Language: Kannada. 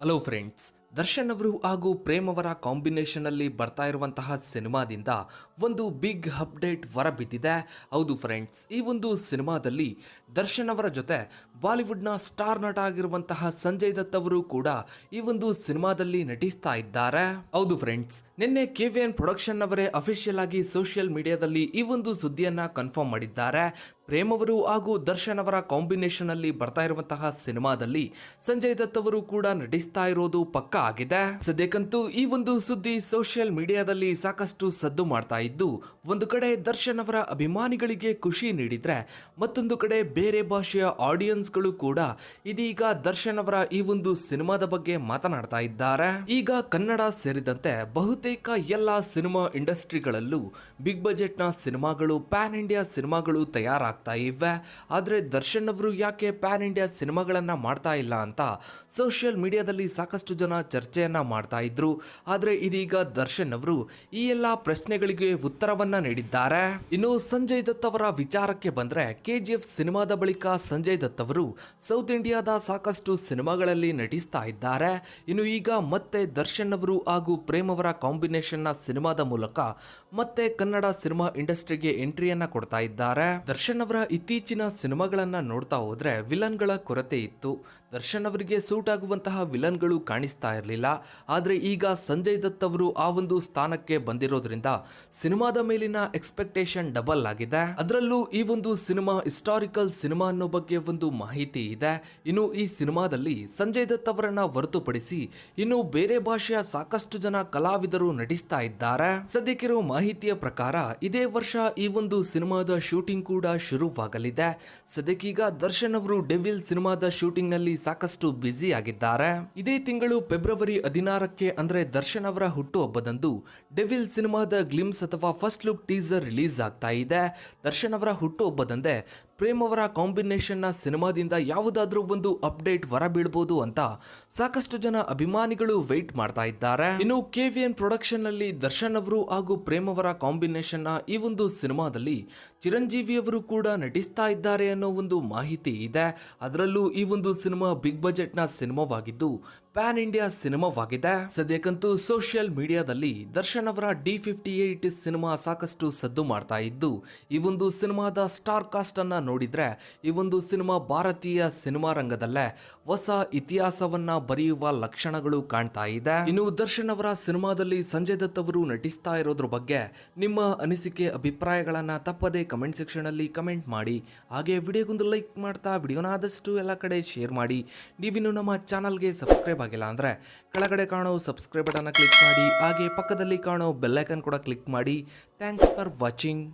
ಹಲೋ ಫ್ರೆಂಡ್ಸ್ ದರ್ಶನ್ ಅವರು ಹಾಗೂ ಪ್ರೇಮ್ ಅವರ ಕಾಂಬಿನೇಷನ್ ಅಲ್ಲಿ ಬರ್ತಾ ಇರುವಂತಹ ಸಿನಿಮಾದಿಂದ ಒಂದು ಬಿಗ್ ಅಪ್ಡೇಟ್ ಹೊರಬಿದ್ದಿದೆ ಹೌದು ಫ್ರೆಂಡ್ಸ್ ಈ ಒಂದು ಸಿನಿಮಾದಲ್ಲಿ ದರ್ಶನ್ ಅವರ ಜೊತೆ ಬಾಲಿವುಡ್ನ ಸ್ಟಾರ್ ನಟ ಆಗಿರುವಂತಹ ಸಂಜಯ್ ದತ್ ಅವರು ಕೂಡ ಈ ಒಂದು ಸಿನಿಮಾದಲ್ಲಿ ನಟಿಸ್ತಾ ಇದ್ದಾರೆ. ಹೌದು ಫ್ರೆಂಡ್ಸ್ ನಿನ್ನೆ ಕೆ ವಿ ಎನ್ ಪ್ರೊಡಕ್ಷನ್ ಅವರೇ ಅಫಿಷಿಯಲ್ ಆಗಿ ಸೋಷಿಯಲ್ ಮೀಡಿಯಾದಲ್ಲಿ ಈ ಒಂದು ಸುದ್ದಿಯನ್ನ ಕನ್ಫರ್ಮ್ ಮಾಡಿದ್ದಾರೆ. ಪ್ರೇಮ್ ಅವರು ಹಾಗೂ ದರ್ಶನ್ ಅವರ ಕಾಂಬಿನೇಷನ್ ಅಲ್ಲಿ ಬರ್ತಾ ಇರುವಂತಹ ಸಿನಿಮಾದಲ್ಲಿ ಸಂಜಯ್ ದತ್ ಅವರು ಕೂಡ ನಟಿಸ್ತಾ ಇರೋದು ಪಕ್ಕ ಆಗಿದೆ. ಸದ್ಯಕ್ಕಂತೂ ಈ ಒಂದು ಸುದ್ದಿ ಸೋಷಿಯಲ್ ಮೀಡಿಯಾದಲ್ಲಿ ಸಾಕಷ್ಟು ಸದ್ದು ಮಾಡ್ತಾ ಇದ್ದು, ಒಂದು ಕಡೆ ದರ್ಶನ್ ಅವರ ಅಭಿಮಾನಿಗಳಿಗೆ ಖುಷಿ ನೀಡಿದ್ರೆ, ಮತ್ತೊಂದು ಕಡೆ ಬೇರೆ ಭಾಷೆಯ ಆಡಿಯನ್ಸ್ಗಳು ಕೂಡ ಇದೀಗ ದರ್ಶನ್ ಅವರ ಈ ಒಂದು ಸಿನಿಮಾದ ಬಗ್ಗೆ ಮಾತನಾಡ್ತಾ ಇದ್ದಾರೆ. ಈಗ ಕನ್ನಡ ಸೇರಿದಂತೆ ಬಹುತೇಕ ಎಲ್ಲ ಸಿನಿಮಾ ಇಂಡಸ್ಟ್ರಿಗಳಲ್ಲೂ ಬಿಗ್ ಬಜೆಟ್ನ ಸಿನಿಮಾಗಳು, ಪ್ಯಾನ್ ಇಂಡಿಯಾ ಸಿನಿಮಾಗಳು ತಯಾರಾಗ್ತಾ ಇವೆ. ಆದರೆ ದರ್ಶನ್ ಅವರು ಯಾಕೆ ಪ್ಯಾನ್ ಇಂಡಿಯಾ ಸಿನಿಮಾಗಳನ್ನು ಮಾಡ್ತಾ ಇಲ್ಲ ಅಂತ ಸೋಷಿಯಲ್ ಮೀಡಿಯಾದಲ್ಲಿ ಸಾಕಷ್ಟು ಜನ ಚರ್ಚೆಯನ್ನು ಮಾಡ್ತಾ ಇದ್ರು. ಆದರೆ ಇದೀಗ ದರ್ಶನ್ ಅವರು ಈ ಎಲ್ಲ ಪ್ರಶ್ನೆಗಳಿಗೆ ಉತ್ತರವನ್ನ ನೀಡಿದ್ದಾರೆ. ಇನ್ನು ಸಂಜಯ್ ದತ್ ಅವರ ವಿಚಾರಕ್ಕೆ ಬಂದ್ರೆ ಕೆಜಿಎಫ್ ಸಿನಿಮಾದ ಬಳಿಕ ಸಂಜಯ್ ದತ್ ಅವರು ಸೌತ್ ಇಂಡಿಯಾದ ಸಾಕಷ್ಟು ಸಿನಿಮಾಗಳಲ್ಲಿ ನಟಿಸ್ತಾ ಇದ್ದಾರೆ. ಇನ್ನು ಈಗ ಮತ್ತೆ ದರ್ಶನ್ ಅವರು ಹಾಗೂ ಪ್ರೇಮ್ ಅವರ ಕಾಂಬಿನೇಷನ್ನ ಸಿನಿಮಾದ ಮೂಲಕ ಮತ್ತೆ ಕನ್ನಡ ಸಿನಿಮಾ ಇಂಡಸ್ಟ್ರಿಗೆ ಎಂಟ್ರಿಯನ್ನ ಕೊಡ್ತಾ ಇದ್ದಾರೆ. ದರ್ಶನ್ ಅವರ ಇತ್ತೀಚಿನ ಸಿನಿಮಾಗಳನ್ನ ನೋಡ್ತಾ ಹೋದ್ರೆ ವಿಲನ್ಗಳ ಕೊರತೆ ಇತ್ತು. ದರ್ಶನ್ ಅವರಿಗೆ ಸೂಟ್ ಆಗುವಂತಹ ವಿಲನ್ಗಳು ಕಾಣಿಸ್ತಾ ಇರಲಿಲ್ಲ. ಆದರೆ ಈಗ ಸಂಜಯ್ ದತ್ ಅವರು ಆ ಒಂದು ಸ್ಥಾನಕ್ಕೆ ಬಂದಿರೋದ್ರಿಂದ ಸಿನಿಮಾದ ಮೇಲಿನ ಎಕ್ಸ್ಪೆಕ್ಟೇಷನ್ ಡಬಲ್ ಆಗಿದೆ. ಅದರಲ್ಲೂ ಈ ಒಂದು ಸಿನಿಮಾ ಹಿಸ್ಟಾರಿಕಲ್ ಸಿನಿಮಾ ಅನ್ನೋ ಬಗ್ಗೆ ಒಂದು ಮಾಹಿತಿ ಇದೆ. ಇನ್ನು ಈ ಸಿನಿಮಾದಲ್ಲಿ ಸಂಜಯ್ ದತ್ ಅವರನ್ನ ಹೊರತುಪಡಿಸಿ ಇನ್ನು ಬೇರೆ ಭಾಷೆಯ ಸಾಕಷ್ಟು ಜನ ಕಲಾವಿದರು ನಟಿಸ್ತಾ ಇದ್ದಾರೆ. ಸದ್ಯಕ್ಕಿರೋ ಮಾಹಿತಿಯ ಪ್ರಕಾರ ಇದೇ ವರ್ಷ ಈ ಒಂದು ಸಿನಿಮಾದ ಶೂಟಿಂಗ್ ಕೂಡ ಶುರುವಾಗಲಿದೆ. ಸದ್ಯಕ್ಕೀಗ ದರ್ಶನ್ ಅವರು ಡೆವಿಲ್ ಸಿನಿಮಾದ ಶೂಟಿಂಗ್ನಲ್ಲಿ ಸಾಕಷ್ಟು ಬ್ಯುಸಿ ಆಗಿದ್ದಾರೆ. ಇದೇ ತಿಂಗಳು ಫೆಬ್ರವರಿ ಹದಿನಾರಕ್ಕೆ ಅಂದ್ರೆ ದರ್ಶನ್ ಅವರ ಹುಟ್ಟುಹಬ್ಬದಂದು ಡೆವಿಲ್ ಸಿನಿಮಾದ ಗ್ಲಿಮ್ಸ್ ಅಥವಾ ಫಸ್ಟ್ ಲುಕ್ ಟೀಸರ್ ರಿಲೀಸ್ ಆಗ್ತಾ ಇದೆ. ದರ್ಶನ್ ಅವರ ಹುಟ್ಟುಹಬ್ಬದಂದೇ ಪ್ರೇಮ್ ಅವರ ಕಾಂಬಿನೇಷನ್ನ ಸಿನಿಮಾದಿಂದ ಯಾವುದಾದ್ರೂ ಒಂದು ಅಪ್ಡೇಟ್ ಹೊರಬೀಳ್ಬೋದು ಅಂತ ಸಾಕಷ್ಟು ಜನ ಅಭಿಮಾನಿಗಳು ವೆಯ್ಟ್ ಮಾಡ್ತಾ ಇದ್ದಾರೆ. ಇನ್ನು ಕೆ ವಿ ಎನ್ ಪ್ರೊಡಕ್ಷನ್ನಲ್ಲಿ ದರ್ಶನ್ ಅವರು ಹಾಗೂ ಪ್ರೇಮ್ ಅವರ ಕಾಂಬಿನೇಷನ್ನ ಈ ಒಂದು ಸಿನಿಮಾದಲ್ಲಿ ಚಿರಂಜೀವಿ ಅವರು ಕೂಡ ನಟಿಸ್ತಾ ಇದ್ದಾರೆ ಅನ್ನೋ ಒಂದು ಮಾಹಿತಿ ಇದೆ. ಅದರಲ್ಲೂ ಈ ಒಂದು ಸಿನಿಮಾ ಬಿಗ್ ಬಜೆಟ್ನ ಸಿನಿಮಾವಾಗಿದ್ದು ಪ್ಯಾನ್ ಇಂಡಿಯಾ ಸಿನಿಮಾವಾಗಿದೆ. ಸದ್ಯಕ್ಕಂತೂ ಸೋಷಿಯಲ್ ಮೀಡಿಯಾದಲ್ಲಿ ದರ್ಶನ್ ಅವರ ಡಿ ಫಿಫ್ಟಿ ಏಟ್ ಸಿನಿಮಾ ಸಾಕಷ್ಟು ಸದ್ದು ಮಾಡ್ತಾ ಇದ್ದು, ಈ ಒಂದು ಸಿನಿಮಾದ ಸ್ಟಾರ್ ಕಾಸ್ಟ್ ಅನ್ನ ನೋಡಿದ್ರೆ ಈ ಒಂದು ಸಿನಿಮಾ ಭಾರತೀಯ ಸಿನಿಮಾ ರಂಗದಲ್ಲೇ ಹೊಸ ಇತಿಹಾಸವನ್ನ ಬರೆಯುವ ಲಕ್ಷಣಗಳು ಕಾಣ್ತಾ ಇದೆ. ಇನ್ನು ದರ್ಶನ್ ಅವರ ಸಿನಿಮಾದಲ್ಲಿ ಸಂಜಯ್ ದತ್ ಅವರು ನಟಿಸ್ತಾ ಇರೋದ್ರ ಬಗ್ಗೆ ನಿಮ್ಮ ಅನಿಸಿಕೆ, ಅಭಿಪ್ರಾಯಗಳನ್ನ ತಪ್ಪದೆ ಕಮೆಂಟ್ ಸೆಕ್ಷನ್ ಅಲ್ಲಿ ಕಮೆಂಟ್ ಮಾಡಿ. ಹಾಗೆ ವಿಡಿಯೋಗೊಂದು ಲೈಕ್ ಮಾಡ್ತಾ ವಿಡಿಯೋನ ಆದಷ್ಟು ಎಲ್ಲ ಕಡೆ ಶೇರ್ ಮಾಡಿ. ನೀವಿನ್ನು ನಮ್ಮ ಚಾನಲ್ಗೆ ಸಬ್ಸ್ಕ್ರೈಬ್ ಆಗಿಲ್ಲ ಅಂದ್ರೆ ಕೆಳಗಡೆ ಕಾಣೋ ಸಬ್ಸ್ಕ್ರೈಬ್ ಬಟನ್ನ ಕ್ಲಿಕ್ ಮಾಡಿ. ಹಾಗೆ ಪಕ್ಕದಲ್ಲಿ ಕಾಣೋ ಬೆಲ್ಲೈಕನ್ ಕೂಡ ಕ್ಲಿಕ್ ಮಾಡಿ. Thanks for watching